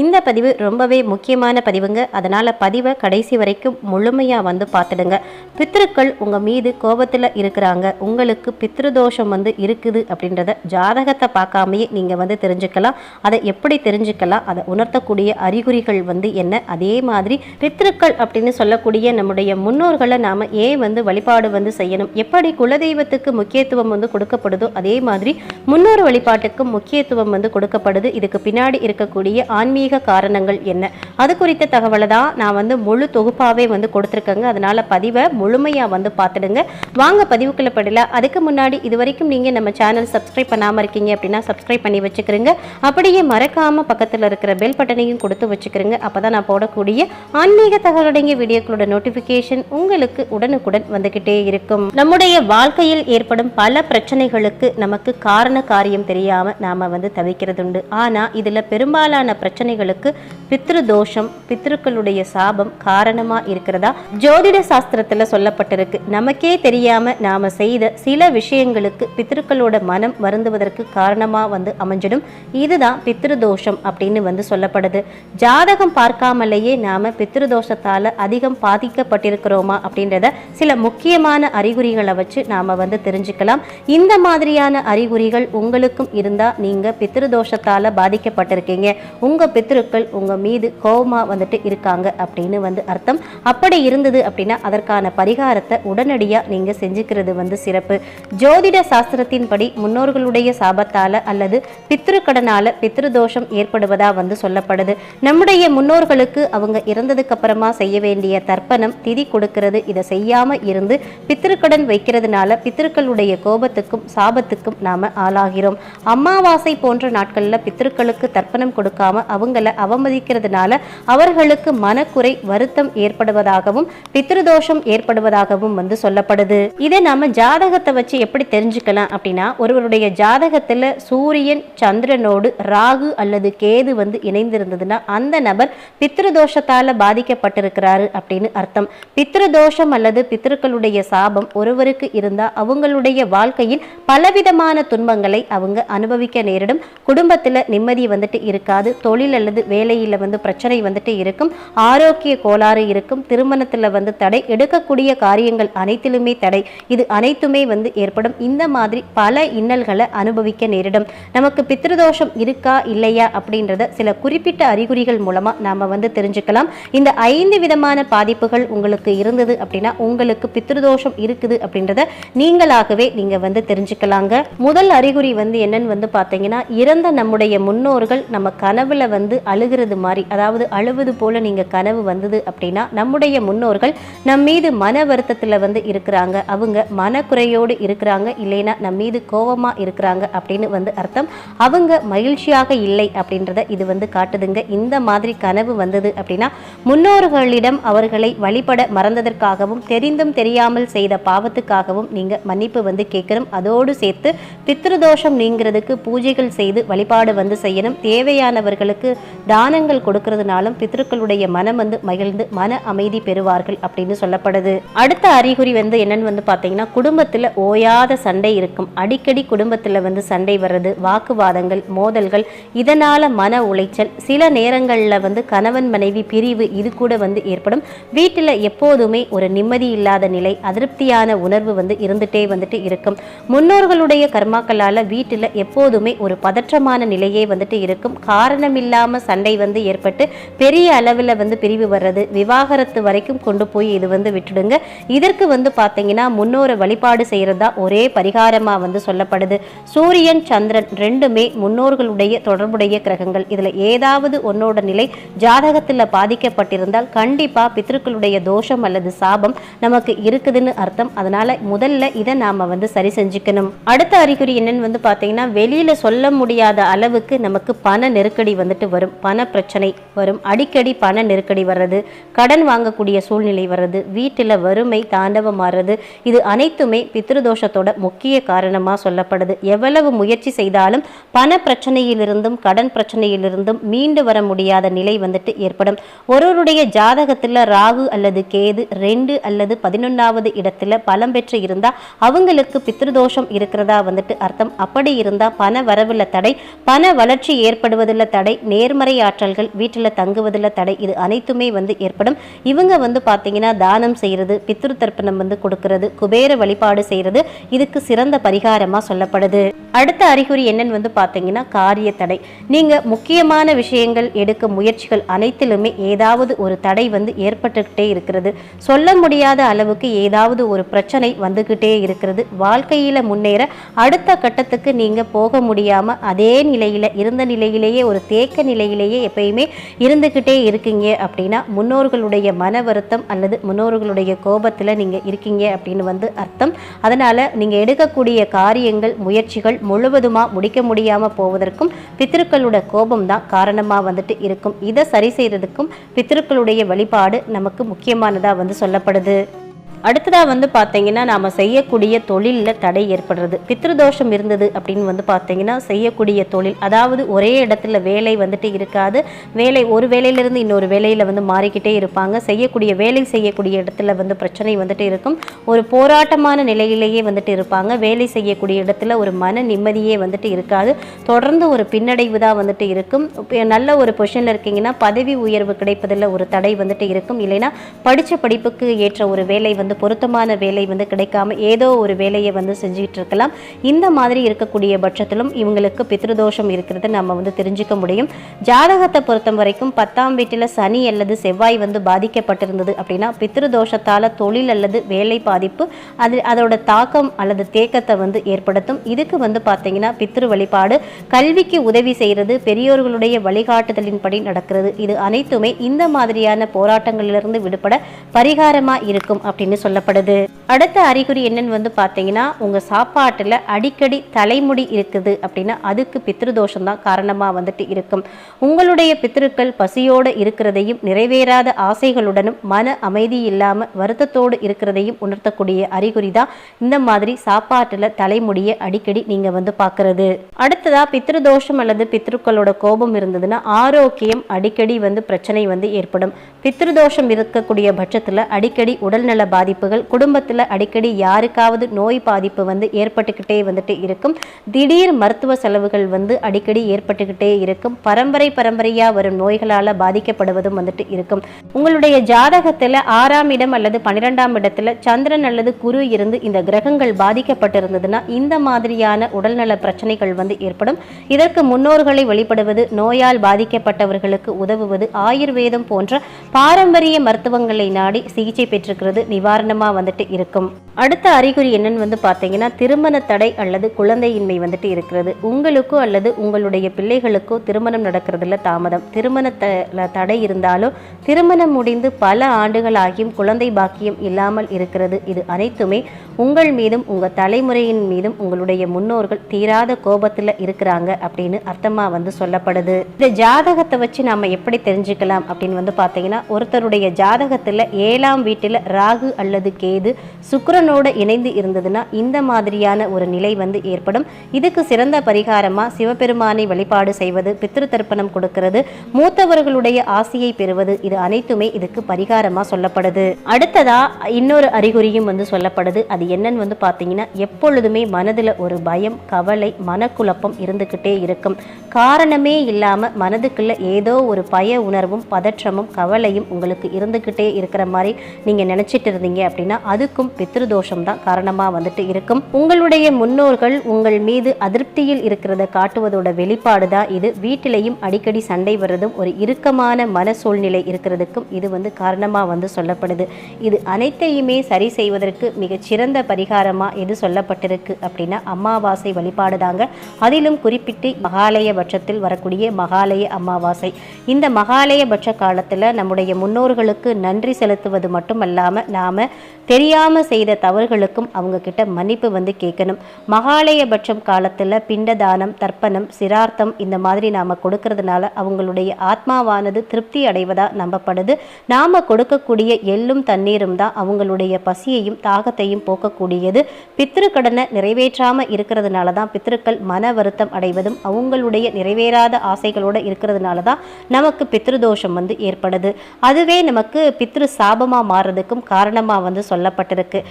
இந்த பதிவு ரொம்பவே முக்கியமான பதிவுங்க. அதனால் பதிவை கடைசி வரைக்கும் முழுமையாக வந்து பார்த்துடுங்க. பித்ருக்கள் உங்கள் மீது கோபத்தில் இருக்கிறாங்க. உங்களுக்கு பித்ருதோஷம் வந்து இருக்குது அப்படின்றத ஜாதகத்தை பார்க்காமையே நீங்கள் வந்து தெரிஞ்சுக்கலாம். அதை எப்படி தெரிஞ்சுக்கலாம்? அதை உணர்த்தக்கூடிய அறிகுறிகள் வந்து என்ன? அதே மாதிரி பித்ருக்கள் அப்படின்னு சொல்லக்கூடிய நம்முடைய முன்னோர்களை நாம் ஏன் வந்து வழிபாடு வந்து செய்யணும்? எப்படி குலதெய்வத்துக்கு முக்கியத்துவம் வந்து கொடுக்கப்படுதோ அதே மாதிரி முன்னோர் வழிபாட்டுக்கும் முக்கியத்துவம் வந்து கொடுக்கப்படுது. இதுக்கு பின்னாடி இருக்கக்கூடிய ஆன்மீக காரணங்கள் என்ன? அது குறித்த தகவலை தான் நான் வந்து முழு தொகுப்பாகவே வந்து கொடுத்துருக்கேங்க. அதனால பதிவை முழுமையாக வந்து பார்த்துடுங்க. வாங்க பதிவுக்குள்ள படல அதுக்கு முன்னாடி இது வரைக்கும் நீங்கள் நம்ம சேனல் சப்ஸ்கிரைப் பண்ணாமல் இருக்கீங்க அப்படின்னா சப்ஸ்கிரைப் பண்ணி வச்சுக்கிறீங்க அப்படியே மறக்காமல் பக்கத்தில் இருக்கிற பெல் பட்டனையும் கொடுத்து வச்சுக்கிறீங்க அப்போ தான் நான் போடக்கூடிய ஆன்மீக தகவலடங்கிய வீடியோக்களோட நோட்டிஃபிகேஷன் உங்களுக்கு உடனுக்குடன் வந்துக்கிட்டே இருக்கும். நம்முடைய வாழ்க்கையில் ஏற்படும் பல பிரச்சனைகளுக்கு நமக்கு காரண காரியம் தெரியாமல் நாம் வந்து தவிக்கிறது உண்டு ஆனால் இதில் பெரும்பாலான பிரச்சனை பிரச்சனைகளுக்கு பித்ரு தோஷம் பித்ருக்களுடைய சாபம் காரணமா இருக்கிறதா? ஜோதிட சாஸ்திரத்துல சொல்லப்பட்டிருக்கு. நமக்கே தெரியாம நாம செய்த சில விஷயங்களுக்கு பித்ருக்களோட மனம் வருந்துவதற்கு காரணமா வந்து அமைஞ்சிடும். இதுதான் பித்ரு தோஷம் அப்படின்னு வந்து சொல்லப்படுது. ஜாதகம் பார்க்காமலேயே நாம பித்ரு தோஷத்தால் அதிகம் பாதிக்கப்பட்டிருக்கிறோமா அப்படின்றத சில முக்கியமான அறிகுறிகளை வச்சு நாம வந்து தெரிஞ்சுக்கலாம். இந்த மாதிரியான அறிகுறிகள் உங்களுக்கும் இருந்தால் நீங்கள் பித்ருதோஷத்தால் பாதிக்கப்பட்டிருக்கீங்க. உங்கள் பித்ருக்கள் உங்கள் மீது கோபமாக வந்துட்டு இருக்காங்க அப்படின்னு வந்து அர்த்தம். அப்படி இருந்தது அப்படின்னா அதற்கான பரிகாரத்தை உடனடியாக நீங்கள் செஞ்சுக்கிறது வந்து சிறப்பு. ஜோதிட சாஸ்திரத்தின்படி முன்னோர்களுடைய சாபத்தால் அல்லது பித்ருக்கடனால பித்ருதோஷம் ஏற்படுவதாக வந்து சொல்லப்படுது. நம்முடைய முன்னோர்களுக்கு அவங்க இறந்ததுக்கு அப்புறமா செய்ய வேண்டிய தர்ப்பணம் திதி கொடுக்கிறது இதை செய்யாமல் இருந்து பித்திருக்கடன் வைக்கிறதுனால பித்திருக்களுடைய கோபத்துக்கும் சாபத்துக்கும் நாம் ஆளாகிறோம். அமாவாசை போன்ற நாட்களில் பித்திருக்களுக்கு தர்ப்பணம் கொடுக்காம அவங்களை அவமதிக்கிறதுனால அவர்களுக்கு மனக்குறை வருத்தம் ஏற்படுவதாகவும் பித்ருதோஷம் ஏற்படுவதாகவும் வந்து சொல்லப்படுது. இதை நாம ஜாதகத்தை வச்சு எப்படி தெரிஞ்சுக்கலாம் அப்படின்னா ஒருவருடைய ஜாதகத்துல சூரியன் சந்திரனோடு ராகு அல்லது கேது வந்து இணைந்திருந்ததுன்னா அந்த நபர் பித்ருதோஷத்தால பாதிக்கப்பட்டிருக்கிறாரு அப்படின்னு அர்த்தம். பித்ருதோஷம் அல்லது பித்ருக்களுடைய சாபம் ஒருவருக்கு இருந்தா அவங்களுடைய வாழ்க்கையில் பலவிதமான துன்பங்களை அவங்க அனுபவிக்க நேரிடும். குடும்பத்துல நிம்மதி வந்துட்டு இருக்காது. தொழில அல்லது வேலையில் வந்து பிரச்சனை வந்துட்டு இருக்கும். ஆரோக்கிய கோளாறு இருக்கும். திருமணத்துல வந்து தடை எடுக்கக்கூடிய காரியங்கள் அனைத்திலுமே தடை. இது அனைத்துமே வந்து ஏற்படும். இந்த மாதிரி பல இன்னல்களை அனுபவிக்க நேரிடும். நமக்கு பித்ருதோஷம் இருக்கா இல்லையா அப்படின்றத சில குறிப்பிட்ட அறிகுறிகள் மூலமா நாம வந்து தெரிஞ்சுக்கலாம். இந்த ஐந்து விதமான பாதிப்புகள் உங்களுக்கு இருந்தது அப்படின்னா உங்களுக்கு பித்ருதோஷம் இருக்குது அப்படின்றத நீங்களாகவே நீங்க வந்து தெரிஞ்சுக்கலாங்க. முதல் அறிகுறி வந்து என்னன்னு வந்து பார்த்தீங்கன்னா இறந்த நம்முடைய முன்னோர்கள் நம்ம கனவுல வந்து அழுகிறது மாதிரி அதாவது அழுவது போல நீங்கள் கனவு வந்தது அப்படின்னா நம்முடைய முன்னோர்கள் நம் மீது மன வருத்தத்தில் வந்து இருக்கிறாங்க. அவங்க மனக்குறையோடு இருக்கிறாங்க இல்லைன்னா நம் மீது கோபமாக இருக்கிறாங்க அப்படின்னு வந்து அர்த்தம். அவங்க மகிழ்ச்சியாக இல்லை அப்படின்றத இது வந்து காட்டுதுங்க. இந்த மாதிரி கனவு வந்தது அப்படின்னா முன்னோர்களிடம் அவர்களை வழிபட மறந்ததற்காகவும் தெரிந்தும் தெரியாமல் செய்த பாவத்துக்காகவும் நீங்கள் மன்னிப்பு வந்து கேட்கணும். அதோடு சேர்த்து பித்ருதோஷம் நீங்கிறதுக்கு பூஜைகள் செய்து வழிபாடு வந்து செய்யணும். தேவையானவர்களுக்கு தானங்கள் கொடுக்கறதுனாலும் பித்ருக்களுடைய மனம் வந்து மகிழ்ந்து மன அமைதி பெறுவார்கள் அப்படின்னு சொல்லப்படுது. அடுத்த அறிகுறி வந்து என்னன்னு வந்து பார்த்தீங்கன்னா குடும்பத்தில் ஓயாத சண்டை இருக்கும். அடிக்கடி குடும்பத்தில் வந்து சண்டை வர்றது வாக்குவாதங்கள் மோதல்கள் இதனால மன உளைச்சல். சில நேரங்களில் வந்து கணவன் மனைவி பிரிவு இது கூட வந்து ஏற்படும். வீட்டில் எப்போதுமே ஒரு நிம்மதி இல்லாத நிலை அதிருப்தியான உணர்வு வந்து இருந்துட்டே வந்துட்டு இருக்கும். முன்னோர்களுடைய கர்மாக்களால் வீட்டில் எப்போதுமே ஒரு பதற்றமான நிலையே வந்துட்டு இருக்கும். காரணமில்லாமல் காரணமில்லாம சண்டை வந்து ஏற்பட்டு பெரிய அளவில் வந்து பிரிவு வர்றது விவாகரத்து வரைக்கும் கொண்டு போய் இது வந்து விட்டுடுங்க. இதற்கு வந்து பார்த்தீங்கன்னா முன்னோரை வழிபாடு செய்கிறதா ஒரே பரிகாரமாக வந்து சொல்லப்படுது. சூரியன் சந்திரன் ரெண்டுமே முன்னோர்களுடைய தொடர்புடைய கிரகங்கள். இதில் ஏதாவது ஒன்னோட நிலை ஜாதகத்தில் பாதிக்கப்பட்டிருந்தால் கண்டிப்பாக பித்ருக்களுடைய தோஷம் அல்லது சாபம் நமக்கு இருக்குதுன்னு அர்த்தம். அதனால முதல்ல இதை நாம வந்து சரி செஞ்சுக்கணும். அடுத்த அறிகுறி என்னன்னு வந்து பார்த்தீங்கன்னா வெளியில சொல்ல முடியாத அளவுக்கு நமக்கு பண நெருக்கடி வந்துட்டு வரும் பண பிரச்சனை வரும். அடிக்கடி பண நெருக்கடி வர்றது கடன் வாங்கக்கூடிய சூழ்நிலை வர்றது வீட்டில் வறுமை தாண்டவம் மாறுறது இது அனைத்துமே பித்ருதோஷத்தோட முக்கிய காரணமாக சொல்லப்படுது. எவ்வளவு முயற்சி செய்தாலும் பண பிரச்சனையிலிருந்தும் கடன் பிரச்சனையிலிருந்தும் மீண்டு வர முடியாத நிலை வந்துட்டு ஏற்படும். ஒருவருடைய ஜாதகத்தில் ராகு அல்லது கேது ரெண்டு அல்லது பதினொன்றாவது இடத்துல பலம் பெற்று இருந்தால் அவங்களுக்கு பித்ருதோஷம் இருக்கிறதா வந்துட்டு அர்த்தம். அப்படி இருந்தால் பண வரவில் தடை பண வளர்ச்சி ஏற்படுவதில் தடை நேர்மறை ஆற்றல்கள் வீட்டில் தங்குவதில் தடை இது அனைத்துமே வந்து ஏற்படும். இவங்க வந்து பார்த்தீங்கன்னா தானம் செய்கிறது பித்ரு தர்ப்பணம் வந்து கொடுக்கறது குபேர வழிபாடு செய்கிறது இதுக்கு சிறந்த பரிகாரமாக சொல்லப்படுது. அடுத்த அறிகுறி என்னன்னு வந்து பார்த்தீங்கன்னா காரிய தடை. நீங்கள் முக்கியமான விஷயங்கள் எடுக்க முயற்சிகள் அனைத்திலுமே ஏதாவது ஒரு தடை வந்து ஏற்பட்டுக்கிட்டே இருக்கிறது. சொல்ல முடியாத அளவுக்கு ஏதாவது ஒரு பிரச்சனை வந்துக்கிட்டே இருக்கிறது. வாழ்க்கையில் முன்னேற அடுத்த கட்டத்துக்கு நீங்கள் போக முடியாமல் அதே நிலையில் இருந்த நிலையிலேயே ஒரு தேக்க நிலையிலேயே எப்பயுமே இருந்துக்கிட்டே இருக்கீங்க அப்படின்னா முன்னோர்களுடைய மன வருத்தம் அல்லது முன்னோர்களுடைய கோபத்தில் நீங்கள் இருக்கீங்க அப்படின்னு வந்து அர்த்தம். அதனால் நீங்கள் எடுக்கக்கூடிய காரியங்கள் முயற்சிகள் முழுவதுமாக முடிக்க முடியாமல் போவதற்கும் பித்திருக்களோட கோபம் தான் காரணமாக வந்துட்டு இருக்கும். இதை சரி செய்கிறதுக்கும் பித்திருக்களுடைய வழிபாடு நமக்கு முக்கியமானதாக வந்து சொல்லப்படுது. அடுத்ததாக வந்து பார்த்தீங்கன்னா நாம் செய்யக்கூடிய தொழிலில் தடை ஏற்படுறது. பித்ருதோஷம் இருந்தது அப்படின்னு வந்து பார்த்தீங்கன்னா செய்யக்கூடிய தொழில். அதாவது ஒரே இடத்துல வேலை வந்துட்டு இருக்காது. வேலை ஒரு வேலையிலிருந்து இன்னொரு வேலையில் வந்து மாறிக்கிட்டே இருப்பாங்க. செய்யக்கூடிய வேலை செய்யக்கூடிய இடத்துல வந்து பிரச்சனை வந்துட்டு இருக்கும். ஒரு போராட்டமான நிலையிலேயே வந்துட்டு இருப்பாங்க. வேலை செய்யக்கூடிய இடத்துல ஒரு மன நிம்மதியே வந்துட்டு இருக்காது. தொடர்ந்து ஒரு பின்னடைவு தான் வந்துட்டு இருக்கும். நல்ல ஒரு பொசிஷனில் இருக்கீங்கன்னா பதவி உயர்வு கிடைப்பதில் ஒரு தடை வந்துட்டு இருக்கும். இல்லைன்னா படித்த படிப்புக்கு ஏற்ற ஒரு வேலை வந்து பொருத்தமான வேலை வந்து கிடைக்காம ஏதோ ஒரு வேலையை வந்து செஞ்சுக்கிட்டு இருக்கலாம் இந்த மாதிரி இருக்கக்கூடிய பட்சத்திலும் இவங்களுக்கு பித்ருதோஷம் இருக்கிறத நம்ம வந்து தெரிஞ்சுக்க முடியும். ஜாதகத்தை பொறுத்த வரைக்கும் பத்தாம் வீட்டில் சனி அல்லது செவ்வாய் வந்து பாதிக்கப்பட்டிருந்தது அப்படின்னா பித்ருதோஷத்தால் தொழில் அல்லது வேலை பாதிப்பு அது அதோட தாக்கம் அல்லது தேக்கத்தை வந்து ஏற்படுத்தும். இதுக்கு வந்து பார்த்தீங்கன்னா பித்ரு வழிபாடு கல்விக்கு உதவி செய்கிறது பெரியோர்களுடைய வழிகாட்டுதலின்படி நடக்கிறது. இது அனைத்துமே இந்த மாதிரியான போராட்டங்களிலிருந்து விடுபட பரிகாரமாக இருக்கும் அப்படின்னு சொல்லப்படுது. அடுத்த அறிகுறி என்னன்னு வந்து பார்த்தீங்கன்னா உங்கள் சாப்பாட்டில் அடிக்கடி தலைமுடி இருக்குது அப்படின்னா அதுக்கு பித்ருதோஷம் தான் காரணமாக வந்துட்டு இருக்கும். உங்களுடைய பித்ருக்கள் பசியோடு இருக்கிறதையும் நிறைவேறாத ஆசைகளுடனும் மன அமைதி இல்லாமல் வருத்தத்தோடு இருக்கிறதையும் உணர்த்தக்கூடிய அறிகுறி தான் இந்த மாதிரி சாப்பாட்டில் தலைமுடியை அடிக்கடி நீங்கள் வந்து பார்க்கறது. அடுத்ததா பித்ருதோஷம் அல்லது பித்ருக்களோட கோபம் இருந்ததுன்னா ஆரோக்கியம் அடிக்கடி வந்து பிரச்சனை வந்து ஏற்படும். பித்ருதோஷம் இருக்கக்கூடிய பட்சத்தில் அடிக்கடி உடல்நல பாதிப்புகள் குடும்பத்தில் அடிக்கடி யாருக்காவது நோய் பாதிப்பு வந்து ஏற்பட்டுக்கிட்டே வந்துட்டு இருக்கும். திடீர் மருத்துவ செலவுகள் வந்து அடிக்கடி ஏற்பட்டுக்கிட்டே இருக்கும். பரம்பரை பரம்பரையாக வரும் நோய்களால் பாதிக்கப்படுவதும் வந்துட்டு இருக்கும். உங்களுடைய ஜாதகத்தில் ஆறாம் இடம் அல்லது பன்னிரெண்டாம் இடத்துல சந்திரன் அல்லது குரு இருந்து இந்த கிரகங்கள் பாதிக்கப்பட்டிருந்ததுன்னா இந்த மாதிரியான உடல்நல பிரச்சனைகள் வந்து ஏற்படும். இதற்கு முன்னோர்களை வழிபடுவது நோயால் பாதிக்கப்பட்டவர்களுக்கு உதவுவது ஆயுர்வேதம் போன்ற பாரம்பரிய மருத்துவங்களை நாடி சிகிச்சை பெற்றிருக்கிறது நிவாரணமாக வந்துட்டு இருக்கும். அடுத்த அறிகுறி என்னன்னு வந்து பார்த்தீங்கன்னா திருமண தடை அல்லது குழந்தையின்மை வந்துட்டு இருக்கிறது. உங்களுக்கோ அல்லது உங்களுடைய பிள்ளைகளுக்கோ திருமணம் நடக்கிறதுல தாமதம். திருமண தடை இருந்தாலும் திருமணம் முடிந்து பல ஆண்டுகள் ஆகியும் குழந்தை பாக்கியம் இல்லாமல் இருக்கிறது. இது அனைத்துமே உங்கள் மீதும் உங்கள் தலைமுறையின் மீதும் உங்களுடைய முன்னோர்கள் தீராத கோபத்தில் இருக்கிறாங்க அப்படின்னு அர்த்தமாக வந்து சொல்லப்படுது. இந்த ஜாதகத்தை வச்சு நாம் எப்படி தெரிஞ்சுக்கலாம் அப்படின்னு வந்து பார்த்தீங்கன்னா ஒருத்தருடைய ஜாதகத்தில் ஏழாம் வீட்டில் ராகு அல்லது கேது சுக்கிரனோட இணைந்து இருந்ததுன்னா இந்த மாதிரியான ஒரு நிலை வந்து ஏற்படும். இதுக்கு சிறந்த பரிகாரமாக சிவபெருமானை வழிபாடு செய்வது பித்ரு தர்ப்பணம் கொடுக்கிறது மூத்தவர்களுடைய ஆசையை பெறுவது இது அனைத்துமே இதுக்கு பரிகாரமாக சொல்லப்படுது. அடுத்ததா இன்னொரு அறிகுறியும் வந்து சொல்லப்படுது. அது என்னன்னு வந்து பார்த்தீங்கன்னா எப்பொழுதுமே மனதில் ஒரு பயம் கவலை மனக்குழப்பம் இருந்துக்கிட்டே இருக்கும். காரணமே இல்லாமல் மனதுக்குள்ள ஏதோ ஒரு பய உணர்வும் பதற்றமும் கவலை வேலையும் உங்களுக்கு இருந்துக்கிட்டே இருக்கிற மாதிரி நீங்கள் நினச்சிட்டு இருந்தீங்க அப்படின்னா அதுக்கும் பித்ருதோஷம் தான் காரணமாக வந்துட்டு இருக்கும். உங்களுடைய முன்னோர்கள் உங்கள் மீது அதிருப்தியில் இருக்கிறத காட்டுவதோட வெளிப்பாடு தான் இது. வீட்டிலையும் அடிக்கடி சண்டை வர்றதும் ஒரு இறுக்கமான மன சூழ்நிலை இருக்கிறதுக்கும் இது வந்து காரணமாக வந்து சொல்லப்படுது. இது அனைத்தையுமே சரி செய்வதற்கு மிகச்சிறந்த பரிகாரமாக எது சொல்லப்பட்டிருக்கு அப்படின்னா அமாவாசை வழிபாடு தாங்க. அதிலும் குறிப்பிட்டு மகாலய பட்சத்தில் வரக்கூடிய மகாலய அமாவாசை. இந்த மகாலய பட்ச காலத்தில் நம்முடைய நம்முடைய முன்னோர்களுக்கு நன்றி செலுத்துவது மட்டுமல்லாமல் நாம் தெரியாமல் செய்த தவறுகளுக்கும் அவங்க கிட்ட மன்னிப்பு வந்து கேட்கணும். மகாலயபட்சம் காலத்தில் பிண்டதானம் தர்ப்பணம் சிரார்த்தம் இந்த மாதிரி நாம் கொடுக்கறதுனால அவங்களுடைய ஆத்மாவானது திருப்தி அடைவதாக நம்பப்படுது. நாம் கொடுக்கக்கூடிய எள்ளும் தண்ணீரும் தான் அவங்களுடைய பசியையும் தாகத்தையும் போக்கக்கூடியது. பித்ரு கடனை நிறைவேற்றாமல் இருக்கிறதுனால தான் பித்ருக்கள் மன வருத்தம் அடைவதும் அவங்களுடைய நிறைவேறாத ஆசைகளோடு இருக்கிறதுனால தான் நமக்கு பித்ருதோஷம் வந்து ஏற்படுது. அதுவே நமக்கு பித்ரு சாபமாக மாறுறதுக்கும் காரணமாக வந்து சொல்லப்பட்டிருக்கு.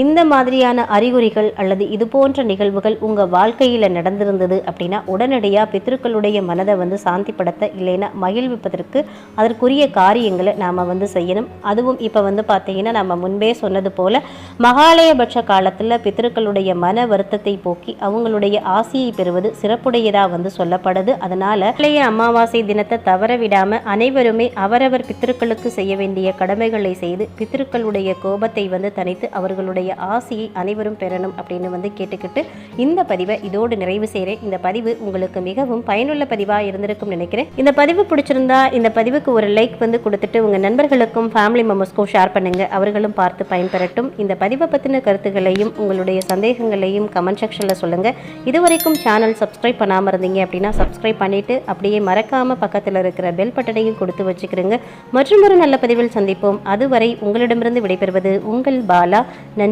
இந்த மாதிரியான அறிகுறிகள் அல்லது இது போன்ற நிகழ்வுகள் உங்கள் வாழ்க்கையில் நடந்திருந்தது அப்படின்னா உடனடியாக பித்திருக்களுடைய மனதை வந்து சாந்திப்படுத்த இல்லைன்னா மகிழ்விப்பதற்கு அதற்குரிய காரியங்களை நாம் வந்து செய்யணும். அதுவும் இப்போ வந்து பார்த்தீங்கன்னா நம்ம முன்பே சொன்னது போல் மகாலயபட்ச காலத்தில் பித்ருக்களுடைய மன வருத்தத்தை போக்கி அவங்களுடைய ஆசையை பெறுவது சிறப்புடையதாக வந்து சொல்லப்படுது. அதனால் இளைய அமாவாசை தினத்தை தவற விடாமல் அனைவருமே அவரவர் பித்திருக்களுக்கு செய்ய வேண்டிய கடமைகளை செய்து பித்திருக்களுடைய கோபத்தை வந்து தணித்து அவர்களுடைய ஆசையை அனைவரும் பெறணும் அப்படின்னு வந்து கேட்டுக்கிட்டு இந்த பதிவை இதோடு நிறைவு செய்கிறேன். இந்த பதிவு உங்களுக்கு மிகவும் பயனுள்ள பதிவாக இருந்திருக்கும் நினைக்கிறேன். இந்த பதிவு பிடிச்சிருந்தா இந்த பதிவுக்கு ஒரு லைக் வந்து கொடுத்துட்டு உங்கள் நண்பர்களுக்கும் ஃபேமிலி மெம்பர்ஸ்க்கும் ஷேர் பண்ணுங்க. அவர்களும் பார்த்து பயன்பெறட்டும். இந்த பதிவை பற்றின கருத்துக்களையும் உங்களுடைய சந்தேகங்களையும் கமெண்ட் செக்ஷனில் சொல்லுங்கள் இதுவரைக்கும் சேனல் சப்ஸ்கிரைப் பண்ணாமல் இருந்தீங்க அப்படின்னா சப்ஸ்கிரைப் பண்ணிவிட்டு அப்படியே மறக்காமல் பக்கத்தில் இருக்கிற பெல் பட்டனையும் கொடுத்து வச்சுக்கிறோங்க மற்றும் ஒரு நல்ல பதிவில் சந்திப்போம். அதுவரை உங்களிடமிருந்து விடைபெறுவது உங்கள் பாலா. நன்றி.